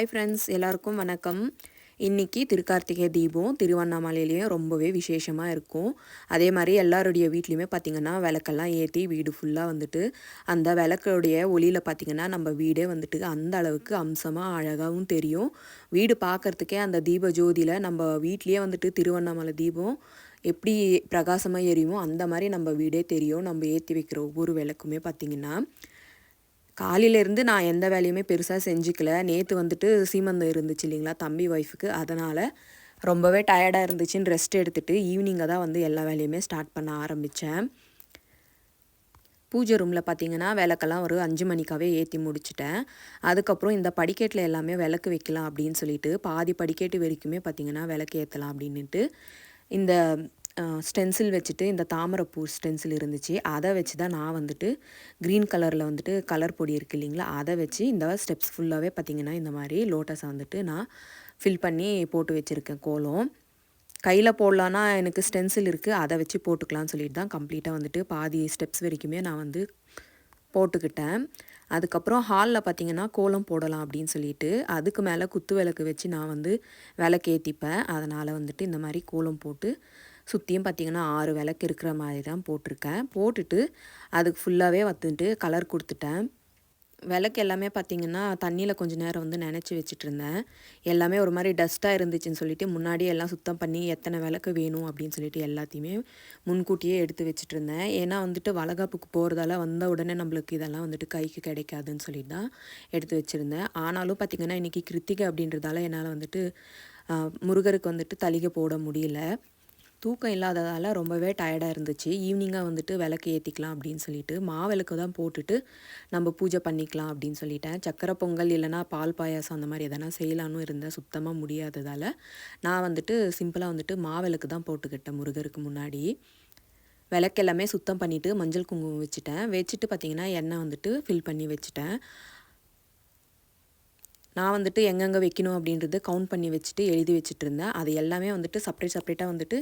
Hi friends எல்லாருக்கும் வணக்கம். இன்றைக்கி திருக்கார்த்திகை தீபம் திருவண்ணாமலையிலையும் ரொம்பவே விசேஷமாக இருக்கும். அதே மாதிரி எல்லாருடைய வீட்லேயுமே பார்த்திங்கன்னா விளக்கெல்லாம் ஏற்றி வீடு ஃபுல்லாக வந்துட்டு அந்த விளக்குடைய ஒளியில் பார்த்திங்கன்னா நம்ம வீடே வந்துட்டு அந்த அளவுக்கு அம்சமாக அழகாகவும் தெரியும். வீடு பார்க்குறதுக்கே அந்த தீப ஜோதியில் நம்ம வீட்லேயே வந்துட்டு திருவண்ணாமலை தீபம் எப்படி பிரகாசமாக எரியுமோ அந்த மாதிரி நம்ம வீடே தெரியும். நம்ம ஏற்றி வைக்கிற ஒவ்வொரு விளக்குமே பார்த்திங்கன்னா காலையிலேருந்து நான் எந்த வேலையுமே பெருசாக செஞ்சுக்கல. நேற்று வந்துட்டு சீமந்தம் இருந்துச்சு இல்லைங்களா தம்பி ஒய்ஃபுக்கு அதனால் ரொம்பவே டயர்டாக இருந்துச்சுன்னு ரெஸ்ட் எடுத்துகிட்டு ஈவினிங்கை தான் வந்து எல்லா வேலையுமே ஸ்டார்ட் பண்ண ஆரம்பித்தேன் பூஜை ரூமில் பார்த்தீங்கன்னா விளக்கெல்லாம் ஒரு அஞ்சு மணிக்காகவே ஏற்றி முடிச்சிட்டேன். அதுக்கப்புறம் இந்த படிக்கட்டில் எல்லாமே விளக்கு வைக்கலாம் அப்படின்னு சொல்லிட்டு பாதி படிக்கட்டு வரைக்குமே பார்த்திங்கன்னா விளக்கு ஏற்றலாம் அப்படின்ட்டு இந்த ஸ்டென்சில் வச்சுட்டு இந்த தாமரைப்பூ ஸ்டென்சில் இருந்துச்சு. அதை வச்சு தான் நான் வந்துட்டு க்ரீன் கலரில் வந்துட்டு கலர் பொடி இருக்குது இல்லைங்களா? அதை வச்சு இந்த ஸ்டெப்ஸ் ஃபுல்லாகவே பார்த்திங்கன்னா இந்த மாதிரி லோட்டஸை வந்துட்டு நான் ஃபில் பண்ணி போட்டு வச்சுருக்கேன் கோலம். கையில் போடலான்னா எனக்கு ஸ்டென்சில் இருக்குது அதை வச்சு போட்டுக்கலான்னு சொல்லிட்டு தான் கம்ப்ளீட்டாக வந்துட்டு பாதி ஸ்டெப்ஸ் வரைக்குமே நான் வந்து போட்டுக்கிட்டேன். அதுக்கப்புறம் ஹாலில் பார்த்திங்கன்னா கோலம் போடலாம் அப்படின்னு சொல்லிட்டு அதுக்கு மேலே குத்து விளக்கு வச்சு நான் வந்து விளக்கு ஏற்றிப்பேன் அதனால் வந்துட்டு இந்த மாதிரி கோலம் போட்டு சுற்றியும் பார்த்திங்கன்னா ஆறு விளக்கு இருக்கிற மாதிரி தான் போட்டிருக்கேன். போட்டுட்டு அதுக்கு ஃபுல்லாகவே வந்துட்டு கலர் கொடுத்துட்டேன். விளக்கு எல்லாமே பார்த்திங்கன்னா தண்ணியில் கொஞ்சம் நேரம் வந்து நினச்சி வச்சுட்டு இருந்தேன் எல்லாமே ஒரு மாதிரி டஸ்ட்டாக இருந்துச்சுன்னு சொல்லிட்டு முன்னாடியே எல்லாம் சுத்தம் பண்ணி எத்தனை விளக்கு வேணும் அப்படின்னு சொல்லிட்டு எல்லாத்தையுமே முன்கூட்டியே எடுத்து வச்சுட்டு இருந்தேன் ஏன்னா வந்துட்டு வளகாப்புக்கு போகிறதால வந்த உடனே நம்மளுக்கு இதெல்லாம் வந்துட்டு கைக்கு கிடைக்காதுன்னு சொல்லிட்டு தான் எடுத்து வச்சுருந்தேன். ஆனாலும் பார்த்திங்கன்னா இன்றைக்கி கிருத்திகை அப்படின்றதால என்னால் வந்துட்டு முருகருக்கு வந்துட்டு தளிகை போட முடியல. தூக்கம் இல்லாததால் ரொம்பவே டயர்டாக இருந்துச்சு. ஈவினிங்காக வந்துட்டு விளக்கு ஏற்றிக்கலாம் அப்படின்னு சொல்லிட்டு மாவிளக்கு தான் போட்டுட்டு நம்ம பூஜை பண்ணிக்கலாம் அப்படின்னு சொல்லிட்டேன். சக்கரை பொங்கல் இல்லைனா பால் பாயாசம் அந்த மாதிரி எதனா செய்யலான்னு இருந்தால் சுத்தமாக முடியாததால் நான் வந்துட்டு சிம்பிளாக வந்துட்டு மாவிளக்கு தான் போட்டுக்கிட்டேன் முருகருக்கு முன்னாடி. விளக்கு எல்லாமே சுத்தம் பண்ணிவிட்டு மஞ்சள் குங்குமம் வச்சுட்டேன். வச்சுட்டு பார்த்திங்கன்னா எண்ணெய் வந்துட்டு ஃபில் பண்ணி வச்சுட்டேன். நான் வந்துட்டு எங்கெங்கே வைக்கணும் அப்படின்றது கவுண்ட் பண்ணி வச்சுட்டு எழுதி வச்சுட்டு இருந்தேன் அது எல்லாமே வந்துட்டு செப்ரேட் செப்ரேட்டாக வந்துட்டு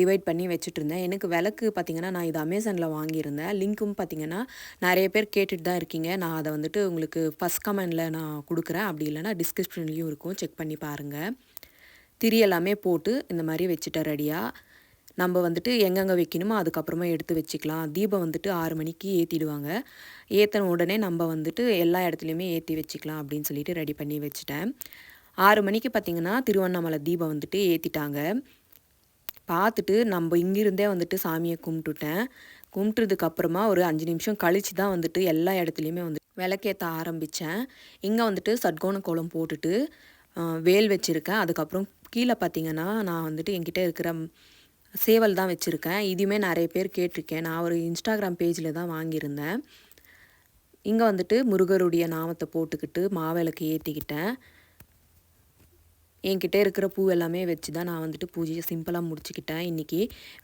டிவைட் பண்ணி வச்சுட்டு இருந்தேன் எனக்கு விளக்கு பார்த்திங்கன்னா நான் இது அமேசானில் வாங்கியிருந்தேன். லிங்க்கும் பார்த்திங்கன்னா நிறைய பேர் கேட்டுட்டு தான் இருக்கீங்க. நான் அதை வந்துட்டு உங்களுக்கு ஃபஸ்ட் கமெண்டில் நான் கொடுக்குறேன். அப்படி இல்லைனா டிஸ்கிரிப்ஷன்லேயும் இருக்கும். செக் பண்ணி பாருங்கள் திரி எல்லாமே போட்டு இந்த மாதிரி வச்சுட்டேன் ரெடியாக நம்ம வந்துட்டு எங்கெங்கே வைக்கணுமோ அதுக்கப்புறமா எடுத்து வச்சுக்கலாம். தீபம் வந்துட்டு ஆறு மணிக்கு ஏற்றிடுவாங்க ஏற்றின உடனே நம்ம வந்துட்டு எல்லா இடத்துலையுமே ஏற்றி வச்சுக்கலாம் அப்படின்னு சொல்லிட்டு ரெடி பண்ணி வச்சுட்டேன். ஆறு மணிக்கு பார்த்திங்கன்னா திருவண்ணாமலை தீபம் வந்துட்டு ஏற்றிட்டாங்க பார்த்துட்டு நம்ம இங்கிருந்தே வந்துட்டு சாமியை கும்பிட்டுட்டேன். கும்பிட்டுறதுக்கு அப்புறமா ஒரு அஞ்சு நிமிஷம் கழித்து தான் வந்துட்டு எல்லா இடத்துலையுமே வந்து விளக்கேற்ற ஆரம்பித்தேன் இங்கே வந்துட்டு சட்கோண கோலம் போட்டுட்டு வேல் வச்சுருக்கேன். அதுக்கப்புறம் கீழே பார்த்திங்கன்னா நான் வந்துட்டு என்கிட்ட இருக்கிற சேவல் தான் வச்சுருக்கேன். இதுவுமே நிறைய பேர் கேட்டிருக்கேன். நான் ஒரு இன்ஸ்டாகிராம் பேஜில் தான் வாங்கியிருந்தேன். இங்கே வந்துட்டு முருகருடைய நாமத்தை போட்டுக்கிட்டு மாவிளக்கு ஏற்றிக்கிட்டேன் என்கிட்ட இருக்கிற பூ எல்லாமே வச்சு தான் நான் வந்துட்டு பூஜையை சிம்பிளாக முடிச்சுக்கிட்டேன். இன்றைக்கி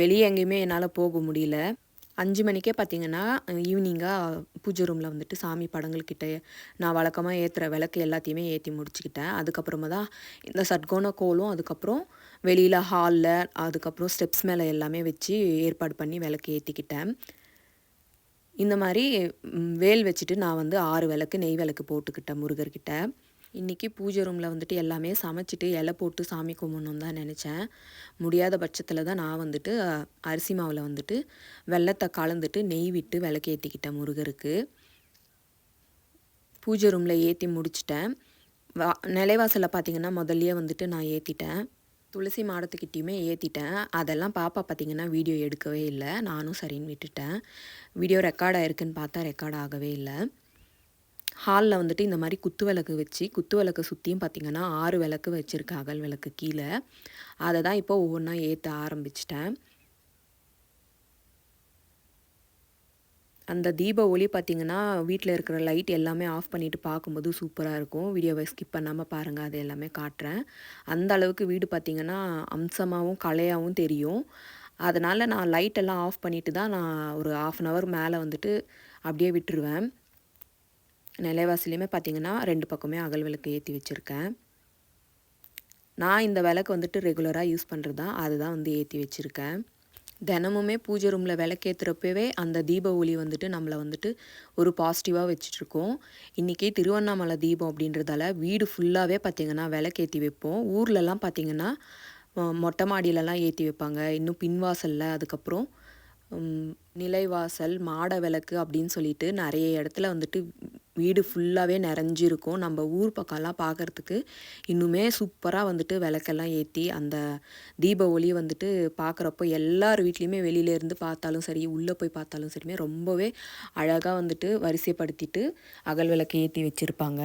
வெளியே எங்கேயுமே என்னால் போக முடியல. அஞ்சு மணிக்கே பார்த்தீங்கன்னா ஈவினிங்காக பூஜை ரூமில் வந்துட்டு சாமி படங்கள்கிட்ட நான் வழக்கமாக ஏற்றுற விளக்கு எல்லாத்தையுமே ஏற்றி முடிச்சுக்கிட்டேன். அதுக்கப்புறமா தான் இந்த சட்கோண கோலும் அதுக்கப்புறம் வெளியில் ஹாலில் அதுக்கப்புறம் ஸ்டெப்ஸ் மேலே எல்லாமே வச்சு ஏற்பாடு பண்ணி விளக்கு ஏற்றிக்கிட்டேன் இந்த மாதிரி வேல் வச்சுட்டு நான் வந்து ஆறு விளக்கு நெய் விளக்கு போட்டுக்கிட்டேன் முருகர்கிட்ட. இன்றைக்கி பூஜை ரூமில் வந்துட்டு எல்லாமே சமைச்சிட்டு இலை போட்டு சாமி கும்பிடணும் தான் நினச்சேன். முடியாத பட்சத்தில் தான் நான் வந்துட்டு அரிசி மாவில் வந்துட்டு வெள்ளத்தை கலந்துட்டு நெய் விட்டு விளக்கு ஏற்றிக்கிட்டேன் முருகருக்கு. பூஜை ரூமில் ஏற்றி முடிச்சிட்டேன். வா நிலைவாசலில் பார்த்திங்கன்னா முதல்லையே வந்துட்டு நான் ஏற்றிட்டேன் துளசி மாடத்துக்கிட்டேயுமே ஏற்றிட்டேன் அதெல்லாம் பாப்பா பார்த்திங்கன்னா வீடியோ எடுக்கவே இல்லை. நானும் சரின்னு விட்டுட்டேன். வீடியோ ரெக்கார்ட் ஆகிருக்குன்னு பார்த்தா ரெக்கார்ட் ஆகவே இல்லை. ஹாலில் வந்துட்டு இந்த மாதிரி குத்து விளக்கு வச்சு குத்து விளக்கு சுற்றியும் பார்த்திங்கன்னா ஆறு விளக்கு வச்சுருக்கு அகல் விளக்கு கீழே. அதை தான் இப்போ ஒவ்வொன்றா ஏற்ற ஆரம்பிச்சிட்டேன். அந்த தீப ஒளி பார்த்திங்கன்னா வீட்டில் இருக்கிற லைட் எல்லாமே ஆஃப் பண்ணிவிட்டு பார்க்கும்போது சூப்பராக இருக்கும். வீடியோவை ஸ்கிப் பண்ணாமல் பாருங்கள் அது எல்லாமே காட்டுறேன். அந்த அளவுக்கு வீடு பார்த்திங்கன்னா அம்சமாகவும் கலையாகவும் தெரியும். அதனால் நான் லைட்டெல்லாம் ஆஃப் பண்ணிவிட்டு தான் நான் ஒரு ஆஃப் அன் ஹவர் மேலே வந்துட்டு அப்படியே விட்டுருவேன். நிலைவாசிலையுமே பார்த்திங்கன்னா ரெண்டு பக்கமே அகல் விளக்கு ஏற்றி வச்சுருக்கேன். நான் இந்த விளக்கு வந்துட்டு ரெகுலராக யூஸ் பண்ணுறது தான் அதுதான் வந்து ஏற்றி வச்சுருக்கேன். தினமுமே பூஜை ரூமில் விளக்கேற்றுறப்பவே அந்த தீப ஒளி வந்துட்டு நம்மளை வந்துட்டு ஒரு பாசிட்டிவாக வச்சுட்ருக்கோம். இன்றைக்கி திருவண்ணாமலை தீபம் அப்படின்றதால வீடு ஃபுல்லாகவே பார்த்திங்கன்னா விளக்கேற்றி வைப்போம். ஊர்லலாம் பார்த்திங்கன்னா மொட்டை மாடியிலலாம் ஏற்றி வைப்பாங்க. இன்னும் பின்வாசலில் அதுக்கப்புறம் நிலைவாசல் மாட விளக்கு அப்படின்னு சொல்லிட்டு நிறைய இடத்துல வந்துட்டு வீடு ஃபுல்லாகவே நிறைஞ்சிருக்கும். நம்ம ஊர் பக்கம்லாம் பார்க்குறதுக்கு இன்னுமே சூப்பராக வந்துட்டு விளக்கெல்லாம் ஏற்றி அந்த தீப ஒளி வந்துட்டு பார்க்குறப்போ எல்லார் வீட்லேயுமே வெளியிலேருந்து பார்த்தாலும் சரி உள்ளே போய் பார்த்தாலும் சரிமே ரொம்பவே அழகாக வந்துட்டு வரிசைப்படுத்திட்டு அகல் விளக்கு ஏற்றி வச்சுருப்பாங்க.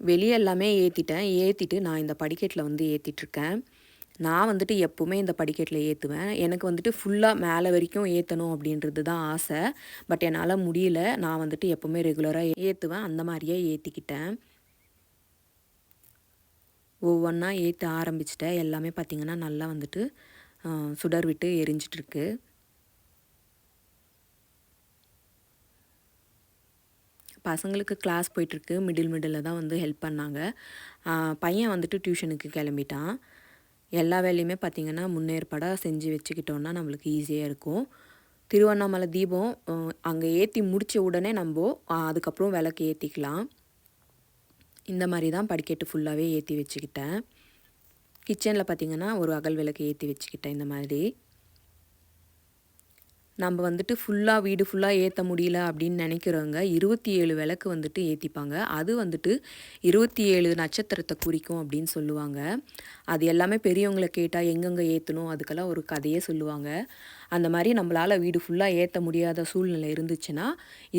வெளியே எல்லாமே ஏற்றிட்டேன் ஏற்றிட்டு நான் இந்த படிக்கட்டில் வந்து ஏற்றிட்டுருக்கேன் நான் வந்துட்டு எப்போவுமே இந்த படிக்கட்டில் ஏற்றுவேன் எனக்கு வந்துட்டு ஃபுல்லாக மேலே வரைக்கும் ஏற்றணும் அப்படின்றது தான் ஆசை. பட் என்னால் முடியல. நான் வந்துட்டு எப்போவுமே ரெகுலராக ஏற்றுவேன் அந்த மாதிரியே ஏற்றிக்கிட்டேன் ஒவ்வொன்றா ஏற்ற ஆரம்பிச்சிட்டேன். எல்லாமே பார்த்திங்கன்னா நல்லா வந்துட்டு சுடர் விட்டு எரிஞ்சிட்ருக்கு. பசங்களுக்கு கிளாஸ் போயிட்டுருக்கு மிடில் மிடில் தான் வந்து ஹெல்ப் பண்ணாங்க. பையன் வந்துட்டு டியூஷனுக்கு கிளம்பிட்டான். எல்லா வேலையுமே பார்த்திங்கன்னா முன்னேற்பாடாக செஞ்சு வச்சுக்கிட்டோன்னா நம்மளுக்கு ஈஸியாக இருக்கும். திருவண்ணாமலை தீபம் அங்கே ஏற்றி முடித்த உடனே நம்ம அதுக்கப்புறம் விளக்கு ஏற்றிக்கலாம் இந்த மாதிரி தான் படிக்கட்டு ஃபுல்லாகவே ஏற்றி வச்சுக்கிட்டேன். கிச்சனில் பார்த்திங்கன்னா ஒரு அகல் விளக்கு ஏற்றி வச்சுக்கிட்டேன் இந்த மாதிரி. நம்ம வந்துட்டு ஃபுல்லாக வீடு ஃபுல்லாக ஏற்ற முடியல அப்படின்னு நினைக்கிறவங்க இருபத்தி ஏழு விளக்கு வந்துட்டு ஏற்றிப்பாங்க அது வந்துட்டு இருபத்தி ஏழு நட்சத்திரத்தை குறிக்கும் அப்படின்னு சொல்லுவாங்க. அது எல்லாமே பெரியவங்களை கேட்டால் எங்கெங்கே ஏற்றணும் அதுக்கெல்லாம் ஒரு கதையே சொல்லுவாங்க. அந்த மாதிரி நம்மளால் வீடு ஃபுல்லாக ஏற்ற முடியாத சூழ்நிலை இருந்துச்சுன்னா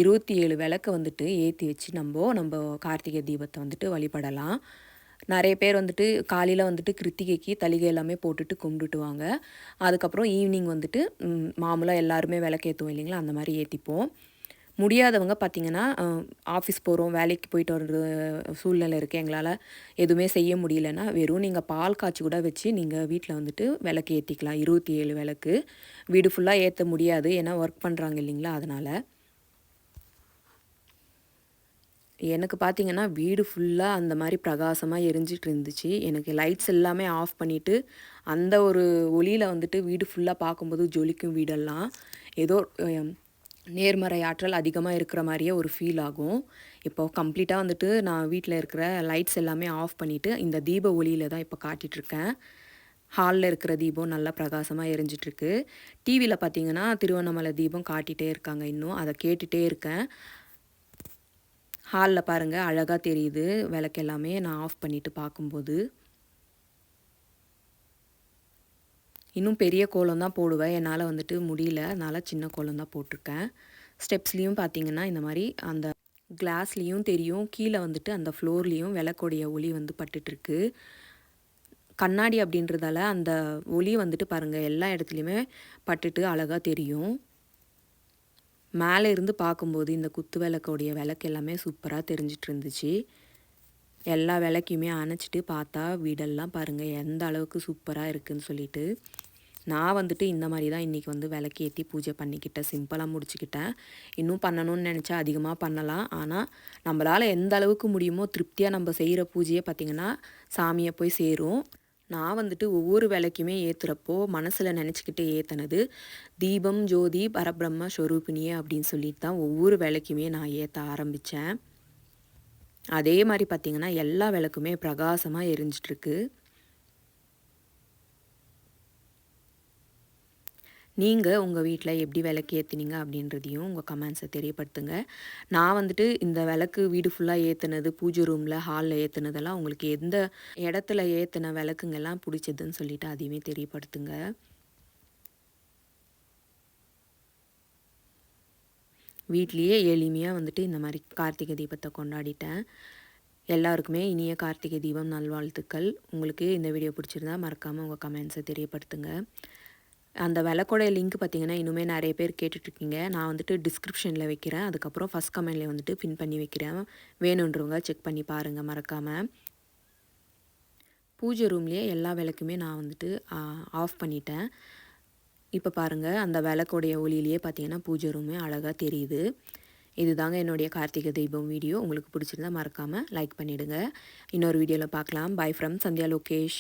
இருபத்தி ஏழு விளக்கை வந்துட்டு ஏற்றி வச்சு நம்ம நம்ம கார்த்திகை தீபத்தை வந்துட்டு வழிபடலாம். நிறைய பேர் வந்துட்டு காலையில் வந்துட்டு கிருத்திகைக்கு தலிகை எல்லாமே போட்டுட்டு கும்பிட்டுவாங்க அதுக்கப்புறம் ஈவினிங் வந்துட்டு மாமூலாக எல்லாருமே விளக்கேற்றுவோம் இல்லைங்களா? அந்த மாதிரி ஏற்றிப்போம் முடியாதவங்க பார்த்திங்கன்னா ஆஃபீஸ் போகிறோம் வேலைக்கு போயிட்டு வர சூழ்நிலை இருக்குது எங்களால் எதுவுமே செய்ய முடியலன்னா வெறும் நீங்கள் பால் காய்ச்சி கூட வச்சு நீங்கள் வீட்டில் வந்துட்டு விளக்கு ஏற்றிக்கலாம் இருபத்தி ஏழு விளக்கு. வீடு ஃபுல்லாக ஏற்ற முடியாது. ஏன்னா ஒர்க் பண்ணுறாங்க இல்லைங்களா? அதனால். எனக்கு பார்த்திங்கன்னா வீடு ஃபுல்லாக அந்த மாதிரி பிரகாசமாக எரிஞ்சிட்டு இருந்துச்சு. எனக்கு லைட்ஸ் எல்லாமே ஆஃப் பண்ணிவிட்டு அந்த ஒரு ஒளியில் வந்துட்டு வீடு ஃபுல்லாக பார்க்கும்போது ஜொலிக்கும் வீடெல்லாம் ஏதோ நேர்மறை ஆற்றல் அதிகமாக இருக்கிற மாதிரியே ஒரு ஃபீல் ஆகும். இப்போ கம்ப்ளீட்டாக வந்துட்டு நான் வீட்டில் இருக்கிற லைட்ஸ் எல்லாமே ஆஃப் பண்ணிவிட்டு இந்த தீப ஒளியில் தான் இப்போ காட்டிகிட்ருக்கேன் ஹாலில் இருக்கிற தீபம் நல்லா பிரகாசமாக எரிஞ்சிட்ருக்கு டிவியில் பார்த்தீங்கன்னா திருவண்ணாமலை தீபம் காட்டிகிட்டே இருக்காங்க இன்னும். அதை கேட்டுகிட்டே இருக்கேன். ஹாலில் பாருங்கள் அழகாக தெரியுது. விளக்கெல்லாமே நான் ஆஃப் பண்ணிவிட்டு பார்க்கும்போது. இன்னும் பெரிய கோலம் தான் போடுவேன். என்னால் வந்துட்டு முடியல. அதனால் சின்ன கோலம் தான் போட்டிருக்கேன். ஸ்டெப்ஸ்லேயும் பார்த்தீங்கன்னா இந்த மாதிரி அந்த கிளாஸ்லேயும் தெரியும். கீழே வந்துட்டு அந்த ஃப்ளோர்லேயும் விளக்கோடைய ஒளி வந்து பட்டுட்ருக்கு கண்ணாடி அப்படின்றதால அந்த ஒளி வந்துட்டு பாருங்கள் எல்லா இடத்துலையுமே பட்டுட்டு அழகாக தெரியும். மேலே இருந்து பார்க்கும்போது இந்த குத்து விளக்கோடைய விளக்கு எல்லாமே சூப்பராக தெரிஞ்சிட்டு இருந்துச்சு எல்லா விளக்கையுமே அணைச்சிட்டு பார்த்தா வீடெல்லாம் பாருங்கள் எந்த அளவுக்கு சூப்பராக இருக்குதுன்னு சொல்லிட்டு. நான் வந்துட்டு இந்த மாதிரி தான் இன்றைக்கி வந்து விளக்கு ஏற்றி பூஜை பண்ணிக்கிட்டேன். சிம்பிளாக முடிச்சுக்கிட்டேன். இன்னும் பண்ணணும்னு நினச்சா அதிகமாக பண்ணலாம். ஆனால் நம்மளால் எந்த அளவுக்கு முடியுமோ திருப்தியாக நம்ம செய்கிற பூஜையை பார்த்திங்கன்னா சாமியை போய் சேரும். நான் வந்துட்டு ஒவ்வொரு வேலைக்குமே ஏற்றுறப்போ மனசில் நினச்சிக்கிட்டே ஏற்றினது தீபம் ஜோதி பரபிரம்ம ஸ்வரூபினியே அப்படின்னு சொல்லிட்டு தான் ஒவ்வொரு வேலைக்குமே நான் ஏற்ற ஆரம்பித்தேன் அதே மாதிரி பார்த்திங்கன்னா எல்லா விளக்குமே பிரகாசமாக எரிஞ்சிட்ருக்கு நீங்கள் உங்கள் வீட்டில் எப்படி விளக்கு ஏற்றுனீங்க அப்படின்றதையும் உங்கள் கமெண்ட்ஸை தெரியப்படுத்துங்க. நான் வந்துட்டு இந்த விளக்கு வீடு ஃபுல்லாக ஏற்றுனது பூஜை ரூமில் ஹாலில் ஏற்றுனதெல்லாம் உங்களுக்கு எந்த இடத்துல ஏற்றின விளக்குங்கெல்லாம் பிடிச்சதுன்னு சொல்லிவிட்டு அதையுமே தெரியப்படுத்துங்க. வீட்லேயே எளிமையாக வந்துட்டு இந்த மாதிரி கார்த்திகை தீபத்தை கொண்டாடிட்டேன். எல்லாருக்குமே இனிய கார்த்திகை தீபம் நல்வாழ்த்துக்கள். உங்களுக்கு இந்த வீடியோ பிடிச்சிருந்தா மறக்காமல் உங்கள் கமெண்ட்ஸை தெரியப்படுத்துங்க. அந்த விளக்கோடைய லிங்க் பார்த்தீங்கன்னா இன்னுமே நிறைய பேர் கேட்டுட்ருக்கீங்க. நான் வந்துட்டு டிஸ்கிரிப்ஷனில் வைக்கிறேன். அதுக்கப்புறம் ஃபஸ்ட் கமெண்ட்லேயே வந்துட்டு பின் பண்ணி வைக்கிறேன். வேணுன்றவங்க செக் பண்ணி பாருங்கள் மறக்காமல் பூஜை ரூம்லேயே எல்லா விளக்குமே நான் வந்துட்டு ஆஃப் பண்ணிட்டேன். இப்போ பாருங்கள் அந்த விளக்கோடைய ஒளியிலேயே பார்த்தீங்கன்னா பூஜை ரூமே அழகாக தெரியுது. இது தாங்க என்னுடைய கார்த்திகை தீபம் வீடியோ உங்களுக்கு பிடிச்சிருந்தா மறக்காமல் லைக் பண்ணிவிடுங்க இன்னொரு வீடியோவில் பார்க்கலாம் பை ஃப்ரம் சந்தியா லோகேஷ்.